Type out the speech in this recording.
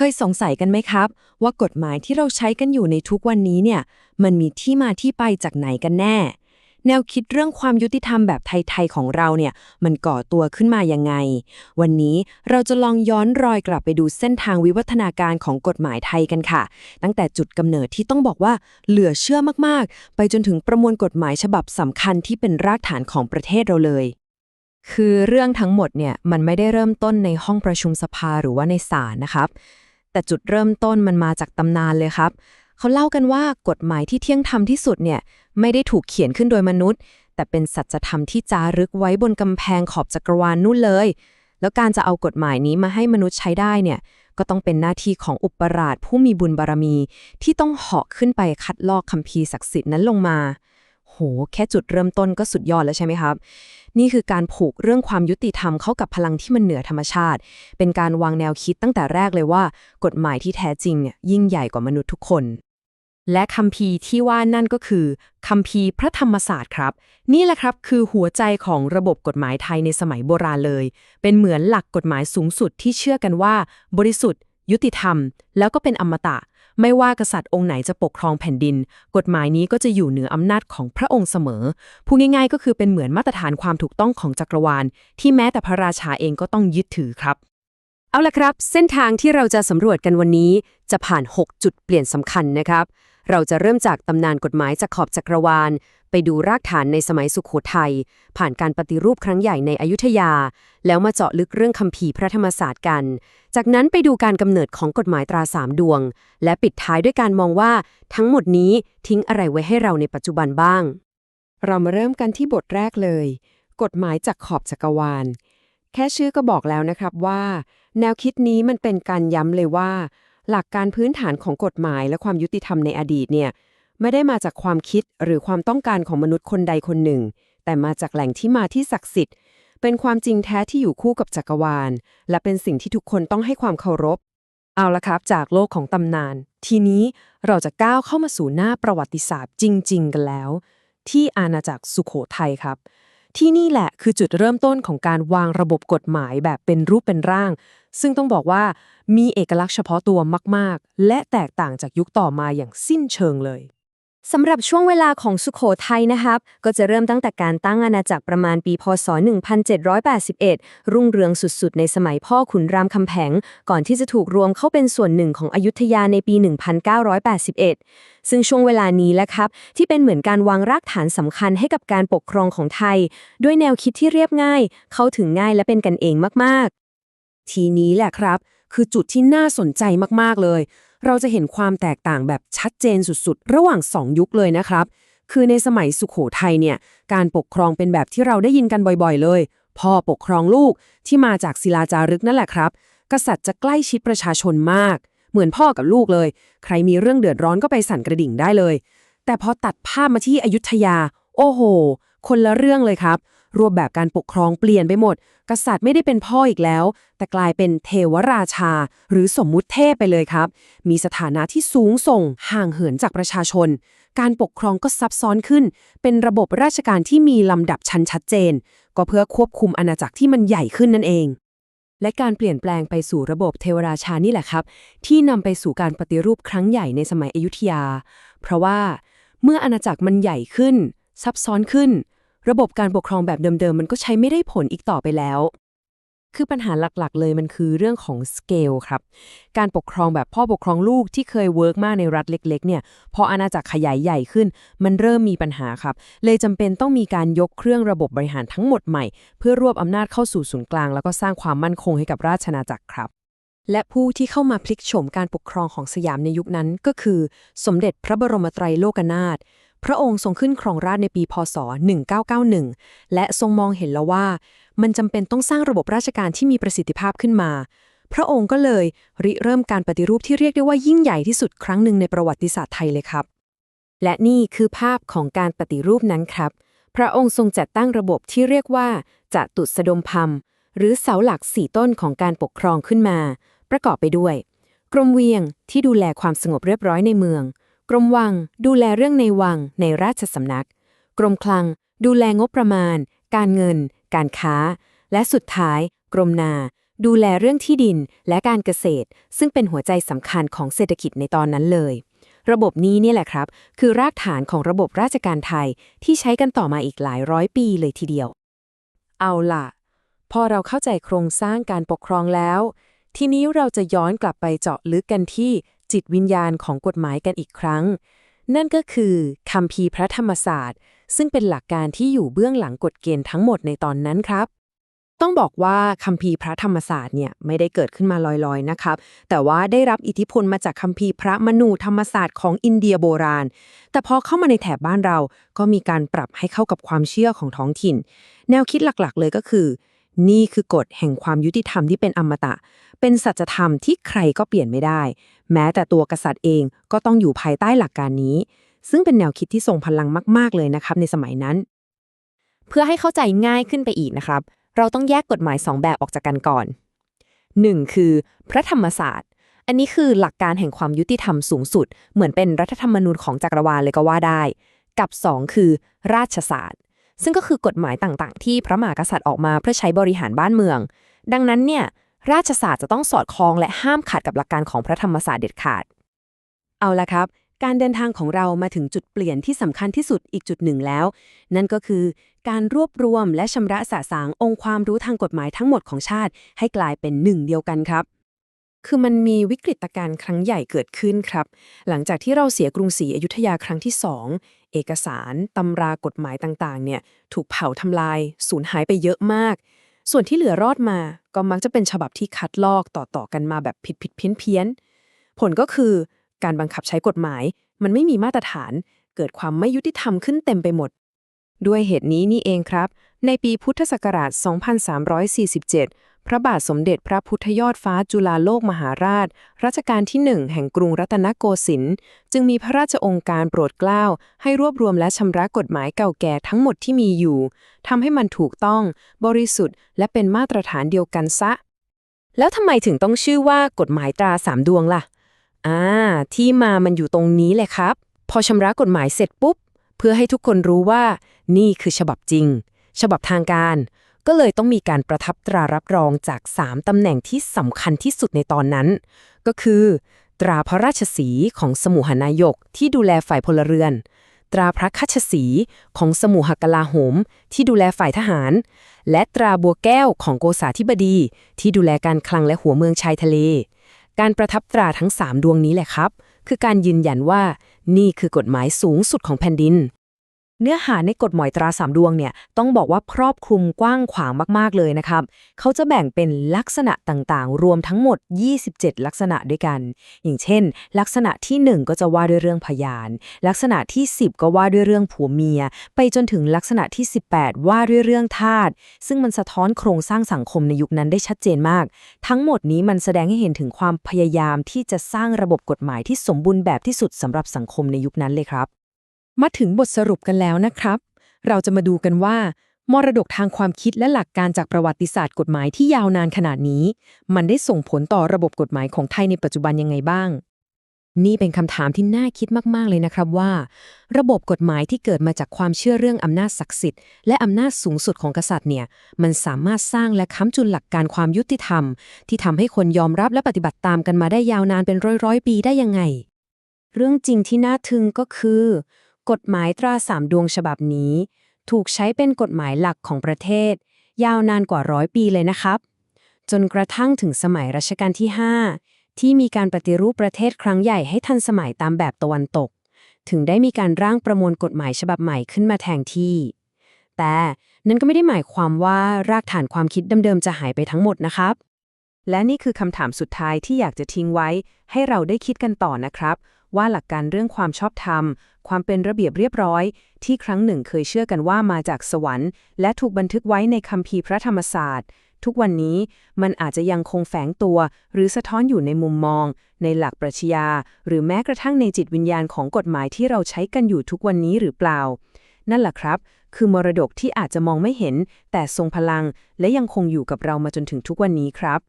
เคยสงสัยกันไหมครับ ว่ากฎหมายที่เราใช้กันอยู่ในทุกวันนี้เนี่ย มันมีที่มาที่ไปจากไหนกันแน่ แนวคิดเรื่องความยุติธรรมแบบไทย ๆ ของเราเนี่ย มันก่อตัวขึ้นมายังไง วันนี้เราจะลองย้อนรอยกลับไปดูเส้นทางวิวัฒนาการของกฎหมายไทยกันค่ะ ตั้งแต่จุดกำเนิดที่ต้องบอกว่าเหลือเชื่อมากๆ ไปจนถึงประมวลกฎหมายฉบับสำคัญที่เป็นรากฐานของประเทศเราเลยคือเรื่องทั้งหมดเนี่ยมันไม่ได้เริ่มต้นในห้องประชุมสภาหรือว่าในศาลนะครับ แต่จุดเริ่มต้นมันมาจากตำนานเลยครับ เขาเล่ากันว่ากฎหมายที่เที่ยงธรรมที่สุดเนี่ยไม่ได้ถูกเขียนขึ้นโดยมนุษย์ แต่เป็นสัจธรรมที่จารึกไว้บนกำแพงขอบจักรวาลนู่นเลย แล้วการจะเอากฎหมายนี้มาให้มนุษย์ใช้ได้เนี่ยก็ต้องเป็นหน้าที่ของอุปราชผู้มีบุญบารมี ที่ต้องเหาะขึ้นไปคัดลอกคัมภีร์ศักดิ์สิทธิ์นั้นลงมา หแค่จุดเริ่มต้นก็สุดยอดแล้วใช่ไหมครับ นี่คือการผูกเรื่องความยุติธรรมเข้ากับพลังที่มันเหนือธรรมชาติ เป็นการวางแนวคิดตั้งแต่แรกเลยว่า กฎหมายที่แท้จริงเนี่ยยิ่งใหญ่กว่ามนุษย์ทุกคน และคัมภีร์ที่ว่านั่นก็คือคัมภีร์พระธรรมศาสตร์ครับ นี่แหละครับคือหัวใจของระบบกฎหมายไทยในสมัยโบราณเลย เป็นเหมือนหลักกฎหมายสูงสุดที่เชื่อกันว่า บริสุทธิ์ ยุติธรรม แล้วก็เป็นอมตะ ไม่ว่ากษัตริย์องค์ไหนจะปกครองแผ่นดิน กฎหมายนี้ก็จะอยู่เหนืออำนาจของพระองค์เสมอพูดง่ายๆ ก็คือเป็นเหมือนมาตรฐานความถูกต้องของจักรวาล ที่แม้แต่พระราชาเองก็ต้องยึดถือครับ เอาละครับ เส้นทางที่เราจะสำรวจกันวันนี้จะผ่าน 6 จุดเปลี่ยนสำคัญนะครับ เราจะเริ่มจากตำนานกฎหมายจากขอบจักรวาล ไปดูรากฐานในสมัยสุขโขทัย ผ่านการปฏิรูปครั้งใหญ่ในอยุธยา แล้วมาเจาะลึกเรื่องคัมภีร์พระธรรมศาสตร์กัน จากนั้นไปดูการกำเนิดของกฎหมายตราสามดวง และปิดท้ายด้วยการมองว่า ทั้งหมดนี้ทิ้งอะไรไว้ให้เราในปัจจุบันบ้าง เรามาเริ่มกันที่บทแรกเลย กฎหมายจากขอบจักรวาล แค่ชื่อก็บอกแล้วนะครับว่า แนวคิดนี้มันเป็นการย้ำเลยว่า หลักการพื้นฐานของกฎหมายและความยุติธรรมในอดีตเนี่ยไม่ได้มาจากความคิดหรือความต้องการของมนุษย์คนใดคนหนึ่ง แต่มาจากแหล่งที่มาที่ศักดิ์สิทธิ์ เป็นความจริงแท้ที่อยู่คู่กับจักรวาล และเป็นสิ่งที่ทุกคนต้องให้ความเคารพ เอาละครับ จากโลกของตำนาน ทีนี้เราจะก้าวเข้ามาสู่หน้าประวัติศาสตร์จริง ๆ กันแล้ว ที่อาณาจักรสุขโขทัยครับ ที่นี่แหละคือจุดเริ่มต้นของการวางระบบกฎหมายแบบเป็นรูปเป็นร่าง ซึ่งต้องบอกว่ามีเอกลักษณ์เฉพาะตัวมาก ๆ และแตกต่างจากยุคต่อมาอย่างสิ้นเชิงเลย สำหรับช่วงเวลาของสุขโขทัยนะครับ ก็จะเริ่มตั้งแต่การตั้งอาณาจักรประมาณปีพศ 1781 รุ่งเรืองสุดๆ ในสมัยพ่อขุนรามคำแผงก่อนที่จะถูกรวมเข้าเป็นส่วนหนึ่งของอยุธยาในปี 1981 ซึ่งช่วงเวลานี้แหละครับ ที่เป็นเหมือนการวางรากฐานสำคัญให้กับการปกครองของไทย ด้วยแนวคิดที่เรียบง่าย เข้าถึงง่ายและเป็นกันเองมากๆ ทีนี้แหละครับ คือจุดที่น่าสนใจมากๆเลย เราจะเห็นความแตกต่างแบบชัดเจนสุดๆ ระหว่าง 2 ยุคเลยนะครับ คือในสมัยสุขโขทัยเนี่ย การปกครองเป็นแบบที่เราได้ยินกันบ่อยๆ เลย พ่อปกครองลูกที่มาจากศิลาจารึกนั่นแหละครับ กษัตริย์จะใกล้ชิดประชาชนมาก เหมือนพ่อกับลูกเลย ใครมีเรื่องเดือดร้อนก็ไปสั่นกระดิ่งได้เลย แต่พอตัดภาพมาที่อยุธยา โอ้โห คนละเรื่องเลยครับ รูปแบบการปกครองเปลี่ยนไปหมด กษัตริย์ไม่ได้เป็นพ่ออีกแล้ว แต่กลายเป็นเทวราชา หรือสมมุติเทพไปเลยครับ มีสถานะที่สูงส่งห่างเหินจากประชาชน การปกครองก็ซับซ้อนขึ้น เป็นระบบราชการที่มีลำดับชั้นชัดเจน ก็เพื่อควบคุมอาณาจักรที่มันใหญ่ขึ้นนั่นเองและการเปลี่ยนแปลงไปสู่ระบบเทวราชานี่แหละครับ ที่นำไปสู่การปฏิรูปครั้งใหญ่ในสมัยอยุธยา เพราะว่าเมื่ออาณาจักรมันใหญ่ขึ้น ซับซ้อนขึ้น ระบบการปกครองแบบเดิมๆ มันก็ใช้ไม่ได้ผลอีกต่อไปแล้ว คือปัญหาหลักๆ เลยมันคือเรื่องของสเกลครับ การปกครองแบบพ่อปกครองลูกที่เคยเวิร์กมากในรัฐเล็ก ๆ เนี่ย พออาณาจักรขยายใหญ่ขึ้น มันเริ่มมีปัญหาครับ เลยจำเป็นต้องมีการยกเครื่องระบบบริหารทั้งหมดใหม่ เพื่อรวบอำนาจเข้าสู่ศูนย์กลาง แล้วก็สร้างความมั่นคงให้กับราชอาณาจักรครับและผู้ที่เข้ามาพลิกโฉมการปกครองของสยามในยุคนั้นก็คือ สมเด็จพระบรมไตรโลกนาถ พระองค์ทรงขึ้นครองราชในปีพศ 1991 และทรงมองเห็นแล้วว่า มันจำเป็นต้องสร้างระบบราชการที่มีประสิทธิภาพขึ้นมา พระองค์ก็เลยริเริ่มการปฏิรูปที่เรียกได้ว่ายิ่งใหญ่ที่สุดครั้งหนึ่งในประวัติศาสตร์ไทยเลยครับ และนี่คือภาพของการปฏิรูปนั้นครับ พระองค์ทรงจัดตั้งระบบที่เรียกว่าจตุสดมพัมหรือเสาหลักสี่ต้นของการปกครองขึ้นมา ประกอบไปด้วย กรมเวียงที่ดูแลความสงบเรียบร้อยในเมือง กรมวัง ดูแลเรื่องในวังในราชสำนัก กรมคลัง ดูแลงบประมาณ การเงิน การค้า และสุดท้าย กรมนา ดูแลเรื่องที่ดินและการเกษตร ซึ่งเป็นหัวใจสำคัญของเศรษฐกิจในตอนนั้นเลย ระบบนี้นี่แหละครับ คือรากฐานของระบบราชการไทยที่ใช้กันต่อมาอีกหลายร้อยปีเลยทีเดียว เอาล่ะ พอเราเข้าใจโครงสร้างการปกครองแล้ว ทีนี้เราจะย้อนกลับไปเจาะลึกกันที่ จิตวิญญาณของกฎหมายกันอีกครั้ง นั่นก็คือคัมภีพระธรรมศาสตร์ ซึ่งเป็นหลักการที่อยู่เบื้องหลังกฎเกณฑ์ทั้งหมดในตอนนั้นครับ ต้องบอกว่าคัมภีร์พระธรรมศาสตร์เนี่ยไม่ได้เกิดขึ้นมาลอยๆนะครับ แต่ว่าได้รับอิทธิพลมาจากคัมภีร์พระมนูธรรมศาสตร์ของอินเดียโบราณ แต่พอเข้ามาในแถบบ้านเรา ก็มีการปรับให้เข้ากับความเชื่อของท้องถิ่น แนวคิดหลักๆ เลยก็คือนี่คือกฎแห่งความยุติธรรมที่เป็นอมตะ เป็นสัจธรรมที่ใครก็เปลี่ยนไม่ได้ แม้แต่ตัวกษัตริย์เองก็ต้องอยู่ภายใต้หลักการนี้ ซึ่งเป็นแนวคิดที่ทรงพลังมาก ๆ เลยนะครับในสมัยนั้น เพื่อให้เข้าใจง่ายขึ้นไปอีกนะครับ เราต้องแยกกฎหมาย 2 แบบออกจากกันก่อน 1. คือ พระธรรมศาสตร์ อันนี้คือหลักการแห่งความยุติธรรมสูงสุด เหมือนเป็นรัฐธรรมนูญของจักรวาลเลยก็ว่าได้ กับ 2 คือ ราชศาสตร์ ซึ่งก็คือกฎหมายต่างๆ ที่พระมหากษัตริย์ออกมาเพื่อใช้บริหารบ้านเมือง ดังนั้นเนี่ย ราชศาสตร์จะต้องสอดคล้องและห้ามขัดกับหลักการของพระธรรมศาสตร์เด็ดขาด เอาละครับ การเดินทางของเรามาถึงจุดเปลี่ยนที่สำคัญที่สุดอีกจุดหนึ่งแล้ว นั่นก็คือการรวบรวมและชำระสะสางองค์ความรู้ทางกฎหมายทั้งหมดของชาติ ให้กลายเป็นหนึ่งเดียวกันครับคือมันมีวิกฤตการณ์ครั้งใหญ่เกิดขึ้นครับ หลังจากที่เราเสียกรุงศรีอยุธยาครั้งที่สองเอกสาร ตำรากฎหมายต่างๆ เนี่ย ถูกเผาทำลาย สูญหายไปเยอะมาก ส่วนที่เหลือรอดมาก็มักจะเป็นฉบับที่คัดลอกต่อๆกันมาแบบผิดผิดเพี้ยนเพี้ยนผลก็คือการบังคับใช้กฎหมาย มันไม่มีมาตรฐาน เกิดความไม่ยุติธรรมขึ้นเต็มไปหมด ด้วยเหตุนี้นี่เองครับ ในปีพุทธศักราช 2347 พระบาทสมเด็จพระพุทธยอดฟ้าจุฬาโลกมหาราช รัชกาลที่หนึ่งแห่งกรุงรัตนโกสินทร์จึงมีพระราชองค์การโปรดเกล้า ให้รวบรวมและชำระกฎหมายเก่าแก่ทั้งหมดที่มีอยู่ทำให้มันถูกต้อง บริสุทธิ์ และเป็นมาตรฐานเดียวกันซะ แล้วทำไมถึงต้องชื่อว่ากฎหมายตราสามดวงล่ะอ่าที่มามันอยู่ตรงนี้เลยครับ พอชำระกฎหมายเสร็จปุ๊บ เพื่อให้ทุกคนรู้ว่า นี่คือฉบับจริง ฉบับทางการ ก็เลยต้องมีการประทับตรารับรองจาก 3 ตำแหน่งที่สำคัญที่สุดในตอนนั้น ก็คือ ตราพระราชสีของสมุหนายกที่ดูแลฝ่ายพลเรือน ตราพระคัชสีของสมุหกลาโหม ที่ดูแลฝ่ายทหาร และตราบัวแก้วของโกษาธิบดี ที่ดูแลการคลังและหัวเมืองชายทะเล การประทับตราทั้ง 3 ดวงนี้แหละครับ คือการยืนยันว่านี่คือกฎหมายสูงสุดของแผ่นดิน เนื้อหาในกฎหมายตราสามดวงเนี่ยต้องบอกว่าครอบคลุมกว้างขวางมากๆเลยนะครับ เขาจะแบ่งเป็นลักษณะต่างๆ รวมทั้งหมด 27 ลักษณะด้วยกัน อย่างเช่น ลักษณะที่ 1 ก็จะว่าด้วยเรื่องพยาน ลักษณะที่ 10 ก็ว่าด้วยเรื่องผัวเมีย ไปจนถึงลักษณะที่ 18 ว่าด้วยเรื่องทาสซึ่งมันสะท้อนโครงสร้างสังคมในยุคนั้นได้ชัดเจนมาก ทั้งหมดนี้มันแสดงให้เห็นถึงความพยายามที่จะสร้างระบบกฎหมายที่สมบูรณ์แบบที่สุดสำหรับสังคมในยุคนั้นเลยครับ มาถึงบทสรุปกันแล้วนะครับ เราจะมาดูกันว่า มรดกทางความคิดและหลักการจากประวัติศาสตร์กฎหมายที่ยาวนานขนาดนี้ มันได้ส่งผลต่อระบบกฎหมายของไทยในปัจจุบันยังไงบ้าง นี่เป็นคำถามที่น่าคิดมาก ๆ เลยนะครับว่า ระบบกฎหมายที่เกิดมาจากความเชื่อเรื่องอำนาจศักดิ์สิทธิ์และอำนาจสูงสุดของกษัตริย์เนี่ย มันสามารถสร้างและค้ำจุนหลักการความยุติธรรม ที่ทำให้คนยอมรับและปฏิบัติตามกันมาได้ยาวนานเป็นร้อยๆปีได้ยังไง เรื่องจริงที่น่าทึ่งก็คือ กฎหมายตราสามดวงฉบับนี้ ถูกใช้เป็นกฎหมายหลักของประเทศ ยาวนานกว่าร้อยปีเลยนะครับ จนกระทั่งถึงสมัยรัชกาลที่ 5 ที่มีการปฏิรูปประเทศครั้งใหญ่ให้ทันสมัยตามแบบตะวันตก ถึงได้มีการร่างประมวลกฎหมายฉบับใหม่ขึ้นมาแทนที่ แต่นั่นก็ไม่ได้หมายความว่ารากฐานความคิดเดิมๆจะหายไปทั้งหมดนะครับและนี่คือคำถามสุดท้ายที่อยากจะทิ้งไว้ ให้เราได้คิดกันต่อนะครับ ว่าหลักการเรื่องความชอบธรรม ความเป็นระเบียบเรียบร้อย ที่ครั้งหนึ่งเคยเชื่อกันว่ามาจากสวรรค์ และถูกบันทึกไว้ในคัมภีร์พระธรรมศาสตร์ ทุกวันนี้มันอาจจะยังคงแฝงตัว หรือสะท้อนอยู่ในมุมมอง ในหลักปรัชญาหรือแม้กระทั่งในจิตวิญญาณของกฎหมายที่เราใช้กันอยู่ทุกวันนี้หรือเปล่า นั่นแหละครับ คือมรดกที่อาจจะมองไม่เห็น แต่ทรงพลัง และยังคงอยู่กับเรามาจนถึงทุกวันนี้ครับ